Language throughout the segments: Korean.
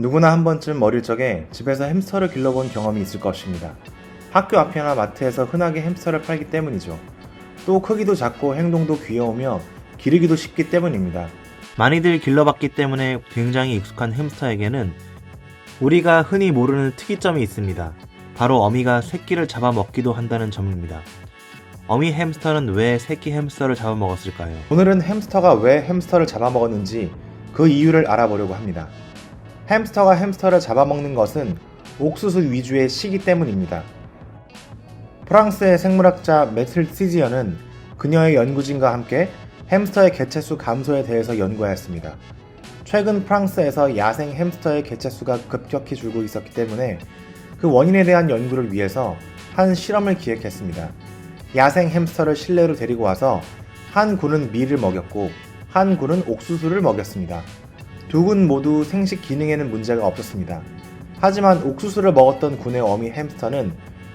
누구나 한 번쯤 어릴 적에 집에서 햄스터를 길러본 경험이 있을 것입니다. 학교 앞이나 마트에서 흔하게 햄스터를 팔기 때문이죠. 또 크기도 작고 행동도 귀여우며 기르기도 쉽기 때문입니다. 많이들 길러봤기 때문에 굉장히 익숙한 햄스터에게는 우리가 흔히 모르는 특이점이 있습니다. 바로 어미가 새끼를 잡아먹기도 한다는 점입니다. 어미 햄스터는 왜 새끼 햄스터를 잡아먹었을까요? 오늘은 햄스터가 왜 햄스터를 잡아먹었는지 그 이유를 알아보려고 합니다. 햄스터가 햄스터를 잡아먹는 것은 옥수수 위주의 시기 때문입니다. 프랑스의 생물학자 메틀 시지어는 그녀의 연구진과 함께 햄스터의 개체수 감소에 대해서 연구하였습니다. 최근 프랑스에서 야생 햄스터의 개체수가 급격히 줄고 있었기 때문에 그 원인에 대한 연구를 위해서 한 실험을 기획했습니다. 야생 햄스터를 실내로 데리고 와서 한 군은 밀을 먹였고 한 군은 옥수수를 먹였습니다. 두 군 모두 생식 기능에는 문제가 없었습니다. 하지만 옥수수를 먹었던 군의 어미 햄스터는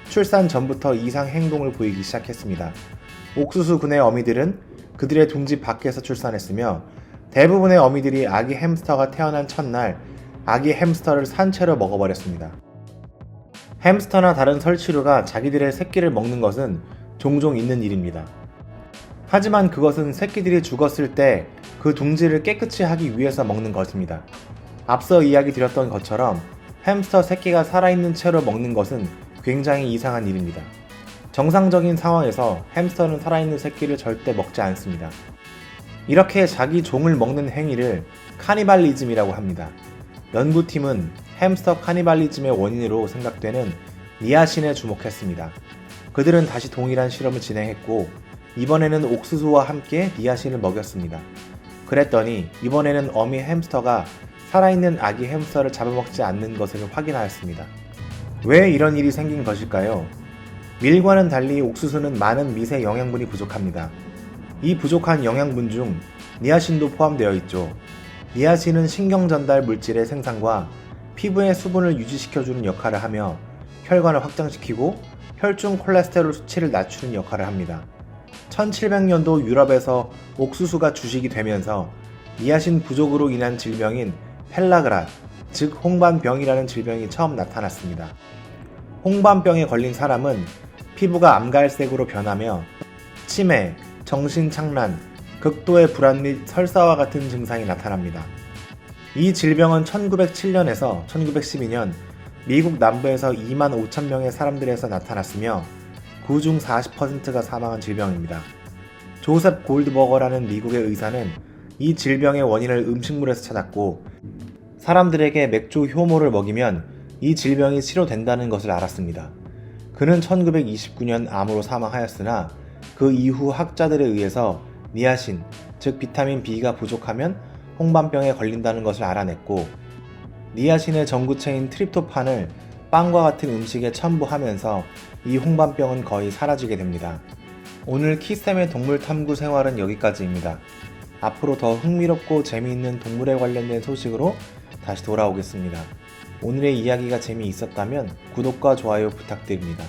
출산 전부터 이상 행동을 보이기 시작했습니다. 옥수수 군의 어미들은 그들의 둥지 밖에서 출산했으며 대부분의 어미들이 아기 햄스터가 태어난 첫날 아기 햄스터를 산채로 먹어버렸습니다. 햄스터나 다른 설치류가 자기들의 새끼를 먹는 것은 종종 있는 일입니다. 하지만 그것은 새끼들이 죽었을 때 그 둥지를 깨끗이 하기 위해서 먹는 것입니다. 앞서 이야기 드렸던 것처럼 햄스터 새끼가 살아있는 채로 먹는 것은 굉장히 이상한 일입니다. 정상적인 상황에서 햄스터는 살아있는 새끼를 절대 먹지 않습니다. 이렇게 자기 종을 먹는 행위를 카니발리즘이라고 합니다. 연구팀은 햄스터 카니발리즘의 원인으로 생각되는 니아신에 주목했습니다. 그들은 다시 동일한 실험을 진행했고 이번에는 옥수수와 함께 니아신을 먹였습니다. 그랬더니 이번에는 어미 햄스터가 살아있는 아기 햄스터를 잡아먹지 않는 것을 확인하였습니다. 왜 이런 일이 생긴 것일까요? 밀과는 달리 옥수수는 많은 미세 영양분이 부족합니다. 이 부족한 영양분 중 니아신도 포함되어 있죠. 니아신은 신경 전달 물질의 생산과 피부의 수분을 유지시켜주는 역할을 하며 혈관을 확장시키고 혈중 콜레스테롤 수치를 낮추는 역할을 합니다. 1700년도 유럽에서 옥수수가 주식이 되면서 니아신 부족으로 인한 질병인 펠라그라, 즉 홍반병이라는 질병이 처음 나타났습니다. 홍반병에 걸린 사람은 피부가 암갈색으로 변하며 치매, 정신착란, 극도의 불안 및 설사와 같은 증상이 나타납니다. 이 질병은 1907년에서 1912년 미국 남부에서 2만 5천 명의 사람들에서 나타났으며 그중 40%가 사망한 질병입니다. 조셉 골드버거라는 미국의 의사는 이 질병의 원인을 음식물에서 찾았고 사람들에게 맥주 효모를 먹이면 이 질병이 치료된다는 것을 알았습니다. 그는 1929년 암으로 사망하였으나 그 이후 학자들에 의해서 니아신, 즉 비타민 B가 부족하면 홍반병에 걸린다는 것을 알아냈고 니아신의 전구체인 트립토판을 빵과 같은 음식에 첨부하면서 이 홍반병은 거의 사라지게 됩니다. 오늘 키쌤의 동물 탐구 생활은 여기까지입니다. 앞으로 더 흥미롭고 재미있는 동물에 관련된 소식으로 다시 돌아오겠습니다. 오늘의 이야기가 재미있었다면 구독과 좋아요 부탁드립니다.